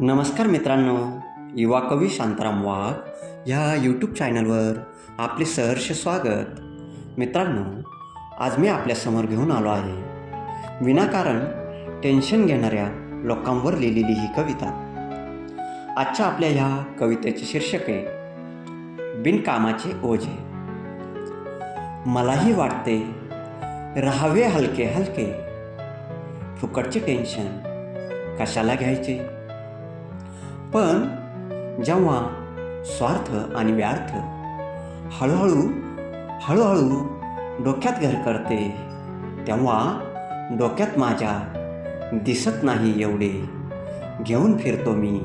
नमस्कार मित्रांनो युवा कवी शांताराम वाघ ह्या यूट्यूब चॅनलवर आपले सहर्ष स्वागत. मित्रांनो आज मी आपल्यासमोर घेऊन आलो आहे. विनाकारण टेन्शन घेणाऱ्या लोकांवर लिहिलेली ही कविता. आजच्या आपल्या ह्या कवितेचे शीर्षक आहे बिनकामाचे ओझे. मलाही वाटते राहावे हलके हलके. फुकटचे टेन्शन कशाला घ्यायचे? पण जेव्हा स्वार्थ आणि व्यार्थ हळूहळू हळूहळू डोक्यात घर करते तेव्हा डोक्यात माझ्या दिसत नाही एवढे. घेऊन फिरतो मी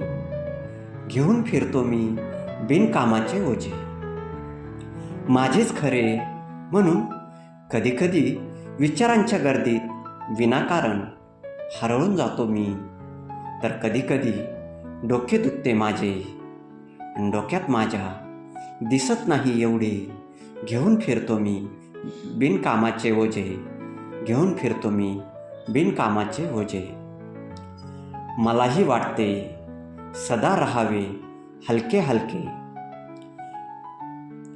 घेऊन फिरतो मी बिनकामाचे ओझे. माझेच खरे म्हणून कधीकधी विचारांच्या गर्दीत विनाकारण हरवून जातो मी. तर कधीकधी डोके दुखते माझे. आणि डोक्यात माझ्या दिसत नाही एवढे. घेऊन फिरतो मी बिनकामाचे ओझे. घेऊन फिरतो मी बिनकामाचे ओझे. मलाही वाटते सदा राहावे हलके हलके.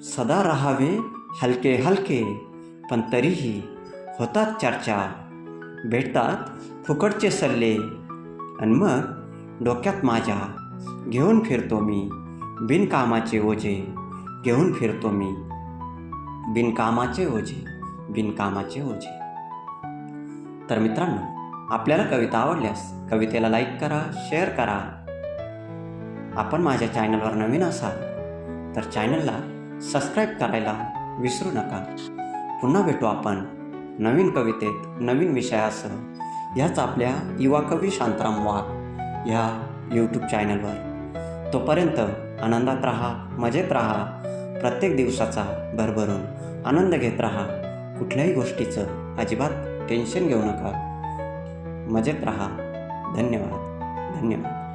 सदा राहावे हलके हलके पण तरीही होतात चर्चा. भेटतात फुकटचे सल्ले. आणि मग डोक्यात माझ्या. घेऊन फिरतो मी. बिनकामाचे ओझे. घेऊन फिरतो मी. बिनकामाचे ओझे. बिनकामाचे ओझे. तर मित्रांनो आपल्याला कविता आवडल्यास कवितेला लाईक करा शेअर करा. आपण माझ्या चॅनलवर नवीन असाल तर चॅनलला सबस्क्राईब करायला विसरू नका. पुन्हा भेटू आपण नवीन कवितेत नवीन विषयासह. याच आपल्या युवा कवी शांताराम वाघ. ह्या यूट्यूब चॅनलवर तोपर्यंत आनंदात राहा मजेत राहा प्रत्येक दिवसाचा भरभरून आनंद घेत राहा. कुठल्याही गोष्टीचं अजिबात टेन्शन घेऊ नका. मजेत राहा. धन्यवाद. धन्यवाद.